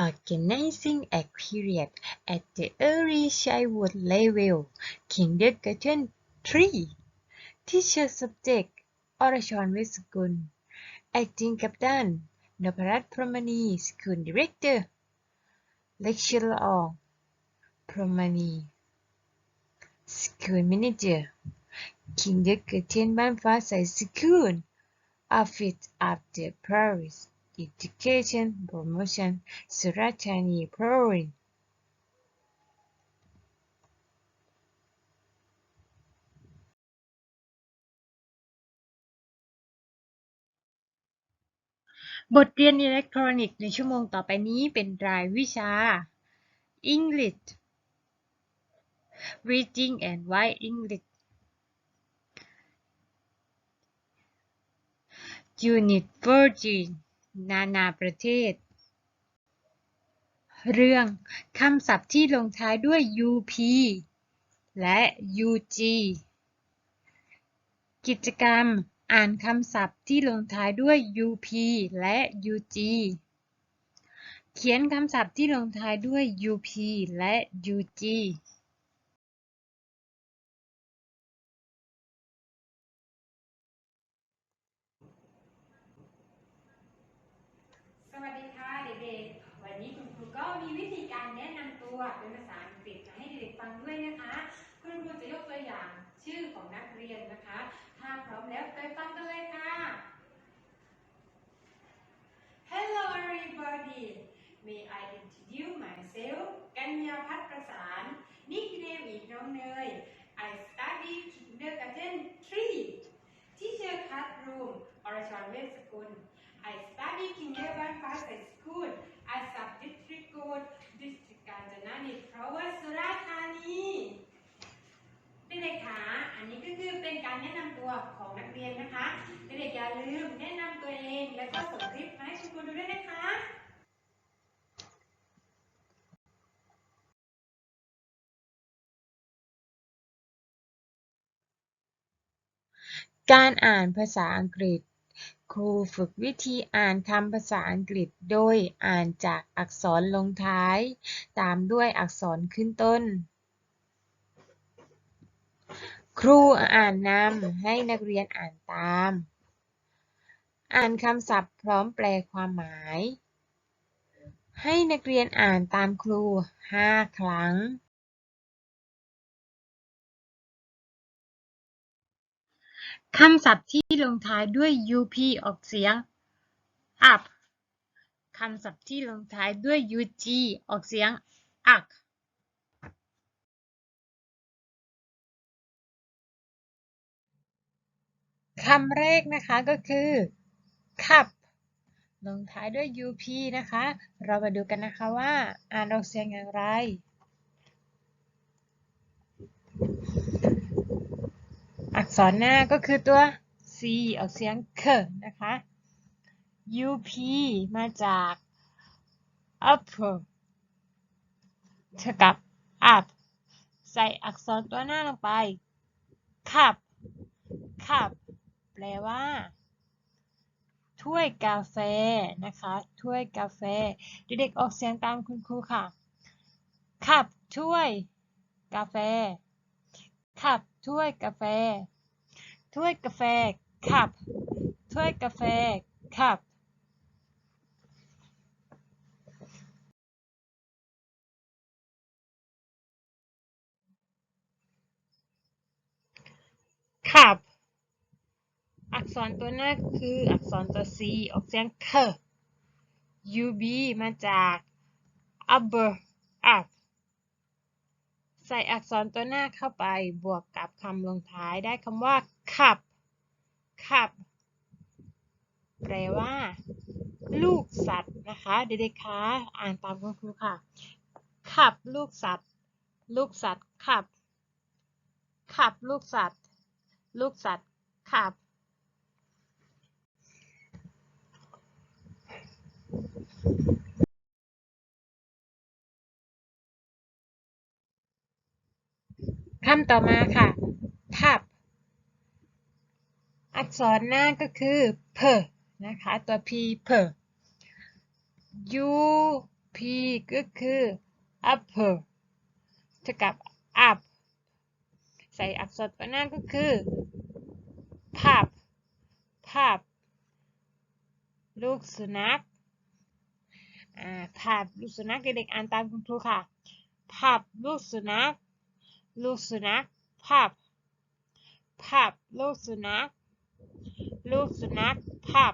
organizing a period at the early childhood level kindergarten 3 teacher subject อรชรเวชสกุล acting กัปตันนพรัตน์พรหมณี school director lecturer พรหมณี school manager kindergarten บ้านฟ้าใส school office of the Paris Education Promotion สุราษฎร์ธานี Province บทเรียนอิเล็กทรอนิกส์ในชั่วโมงต่อไปนี้เป็นรายวิชา English Reading and Writing English Unit 14 นานาประเทศ เรื่องคำศัพท์ที่ลงท้ายด้วย up และ ug กิจกรรมอ่านคำศัพท์ที่ลงท้ายด้วย up และ ug เขียนคำศัพท์ที่ลงท้ายด้วย up และ ug สวัสดีค่ะเด็กๆ วันนี้คุณครูก็มีวิธีการแนะ นำตัวเป็นภาษาอังกฤษให้เด็กฟังด้วยนะคะ คุณครูจะยกตัวอย่างชื่อของนักเรียนนะคะ ถ้าพร้อมแล้วไปฟังกันเลยค่ะ Hello everybody May I introduce myself กัญญาพัฒน์ประสาน Nickname อีกน้องเนย I study kindergarten 3 Teacher classroom อรชรเวชสกุล I study kindergarten first school at sub district code district กาญจ นานิเพราะว่าสุราษฎร์ธานีเด็กๆคะอันนี้ก็คือเป็นการแนะนำตัวของนักเรียนนะคะ เด็กๆอย่าลืมแนะนำตัวเองแล้วก็ส่งคลิปมาให้คุณครูดูด้วยนะคะการอ่านภาษาอังกฤษ ครูฝึกวิธีอ่านคำภาษาอังกฤษโดยอ่านจากอักษรลงท้าย ตามด้วยอักษรขึ้นต้น ครูอ่านนำให้นักเรียนอ่านตาม อ่านคำศัพท์พร้อมแปลความหมาย ให้นักเรียนอ่านตามครู 5 ครั้ง คำศัพท์ที่ลงท้ายด้วย up ออกเสียง up คำศัพท์ที่ลงท้ายด้วย ug ออกเสียง uk คำแรกนะคะก็คือ cup ลงท้ายด้วย up นะคะ เรามาดูกันนะคะว่า อ่านออกเสียงอย่างไร อัก ษรหน้าก็คือตัว c ออกเสียง k นะคะ up มาจาก upper เท่ากับ up ใส่อักษรตัวหน้าลงไป cup cup แปลว่า ถ้วยกาแฟนะคะ ถ้วยกาแฟ เด็กๆออกเสียงตามคุณครูค่ะ cup ถ้วย กาแฟ cup ถ้วยกาแฟ ถ้วยกาแฟ cup ถ้วยกาแฟ cup คับอักษรตัวหน้าคืออักษรตัว C ออกเสียง k UB มาจาก upper up ใส่อักษรตัวหน้าเข้าไปบวกกับคำลงท้ายได้คำว่า cup cup แปลว่า ลูกสัตว์นะคะ เด็กๆคะอ่านตามคุณครูค่ะ cup ลูกสัตว์ ลูกสัตว์ cup cup ลูกสัตว์ ลูกสัตว์ cup คำต่อมาค่ะ cup อักษรหน้าก็คือ p นะคะ ตัว p p u p ก็คือ upper เท่ากับ up ใส่อักษรตัวหน้าก็คือ ภาพ ภาพ ลูกสุนัขภาพลูกสุนัขเด็กๆอ่านตามคุณครูค่ะ ภาพลูกสุนัข ลูกสุนัข ภาพ ภาพลูกสุนัข ลูกสุนัขภาพ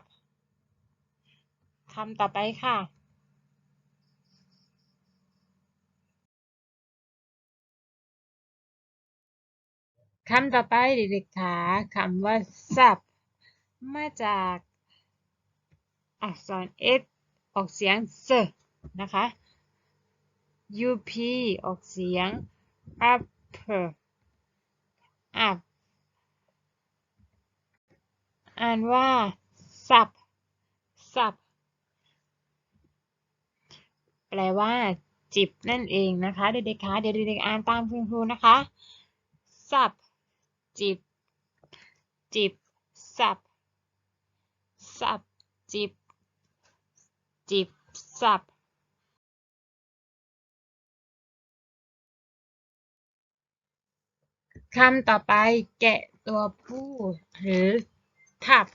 คำต่อไปค่ะ คำต่อไปเด็กๆค่ะคำว่า sub มาจากอักษร s ออกเสียง s นะคะ up ออกเสียง upper up อ่านว่า sub sub แปลว่า จิบนั่นเองนะคะ เด็กๆคะเดี๋ยวเด็กๆอ่านตามคุณครูนะคะ sub จิบ จิบ สับ สับ จิบ จิบ สับคำต่อไปแกะตัวผู้หรือ ทับ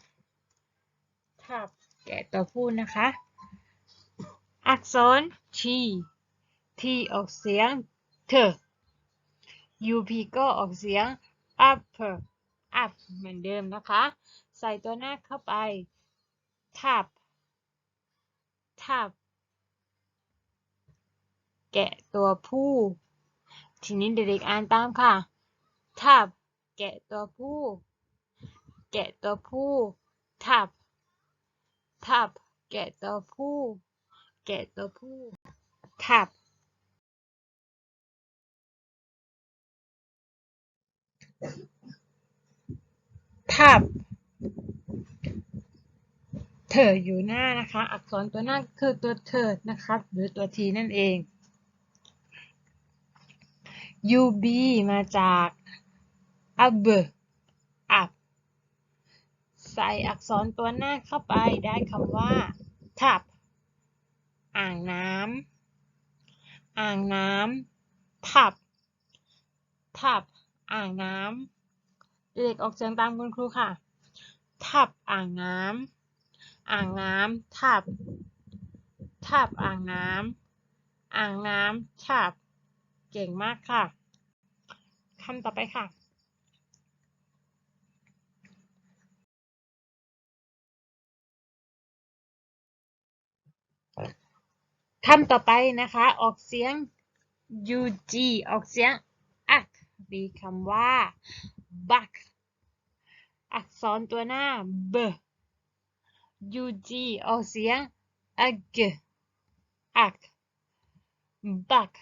ทับ แกะตัวผู้นะคะ อักษร T T ออกเสียงเธอ UP ก็ออกเสียง upper up เหมือนเดิมนะคะ ใส่ตัวหน้าเข้าไป ทับ ทับ แกะตัวผู้ ทีนี้เด็กๆอ่านตามค่ะ ทับ แกะตัวผู้ แกะตัวผู้ ทับ ทับ แกะตัวผู้ แกะตัวผู้ ทับ ทับ เธออยู่หน้านะคะ อักษรตัวหน้าคือตัวเธอนะครับ หรือตัวทีนั่นเอง UB มาจาก up up ใส่อักษรตัวหน้าเข้าไปได้คำว่าทับอ่างน้ำอ่างน้ำทับทับอ่างน้ำเด็กออกเสียงตามคุณครูค่ะทับอ่างน้ำอ่างน้ำทับทับอ่างน้ำอ่างน้ำทับเก่งมากค่ะคำต่อไปค่ะ คำต่อไปนะคะ ออกเสียง ug ออกเสียงอักมีคำว่า buck อักษรตัวหน้า b ug ออกเสียง ag อัก buck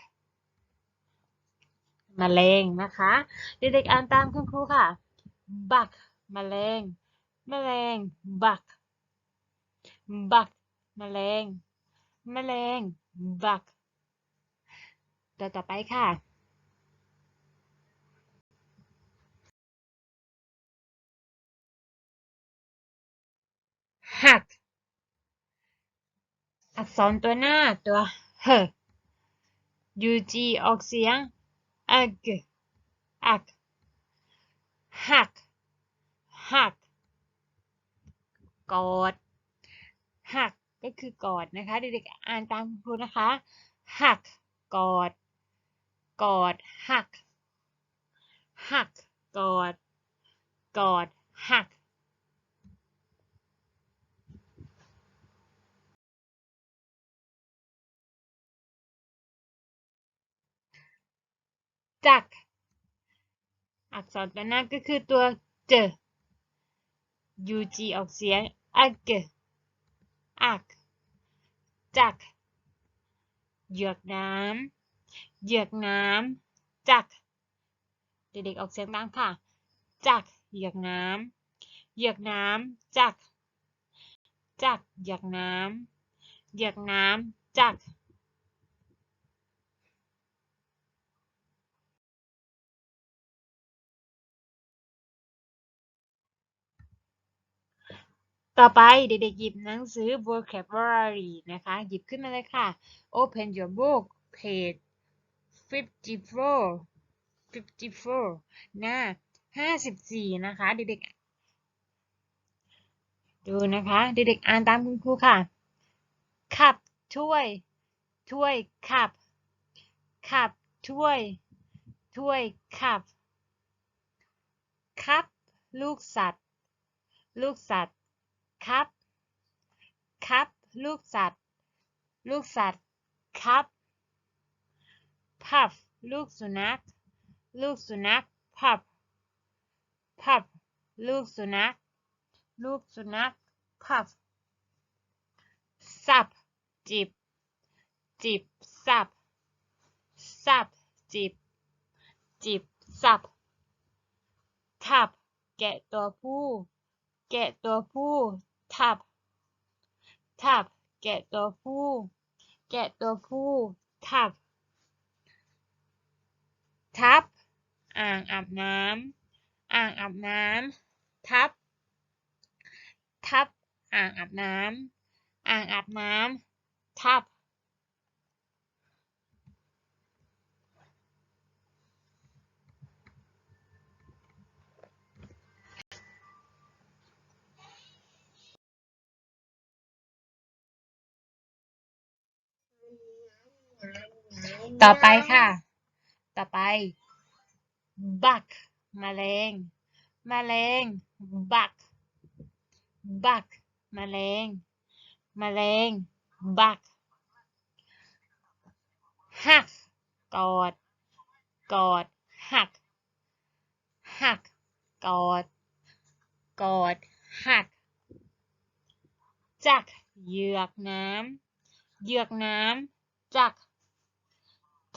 แมลงนะคะ เด็กๆอ่านตามคุณครูค่ะ buck แมลงแมลง buck buck แมลง แมลง buck ตัวต่อไปค่ะ หัก อักษรตัวหน้าตัว h ug ออกเสียง ag อักหัก หัก กอด หัก ก็คือกอดนะคะ เด็กๆอ่านตามคุณครูนะคะ หัก กอด กอด หัก หัก กอด กอด หักจัก อักษรตัวหน้าก็คือตัวเจ ug ออกเสียง ag อัก จัก เหยือกน้ำ เหยือกน้ำ จัก เด็กๆออกเสียงตามค่ะ จัก เหยือกน้ำ เหยือกน้ำ จัก จัก เหยือกน้ำ เหยือกน้ำ จัก ต่อไปเด็กๆหยิบหนังสือ vocabulary นะคะ หยิบขึ้นมาเลยค่ะ open your book page 54 54หน้า54 นะคะ เด็กๆ ดูนะคะ เด็กๆ อ่านตามคุณครูค่ะคับถ้วย ถ้วยคับคับถ้วย ถ้วยคับคับลูกสัตว์ ลูกสัตว์ คับคับลูกสัตว์ ลูกสัตว์คับ พับลูกสุนัข ลูกสุนัขพับพับลูกสุนัข ลูกสุนัขพับสับจิบ จิบสับสับจิบ จิบสับทับ แกะตัวผู้ แกะตัวผู้ ทับ ทับ แกะตัวผู้ แกะตัวผู้ ทับ ทับ อ่างอาบน้ำ อ่างอาบน้ำ ทับ ทับ อ่างอาบน้ำ อ่างอาบน้ำ ทับ ต่อไปค่ะ ต่อไป buck แมลงแมลง buck buck แมลงแมลง buck หัก กอด กอด หัก หัก กอด กอด หัก จัก เหยือกน้ำเหยือกน้ำจัก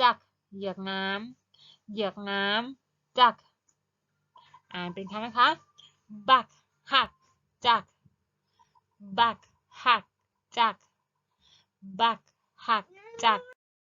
จักเหยือกน้ำเหยือกน้ำจัก อ่านเป็นคำนะคะ บักหักจัก บักหักจัก บักหักจัก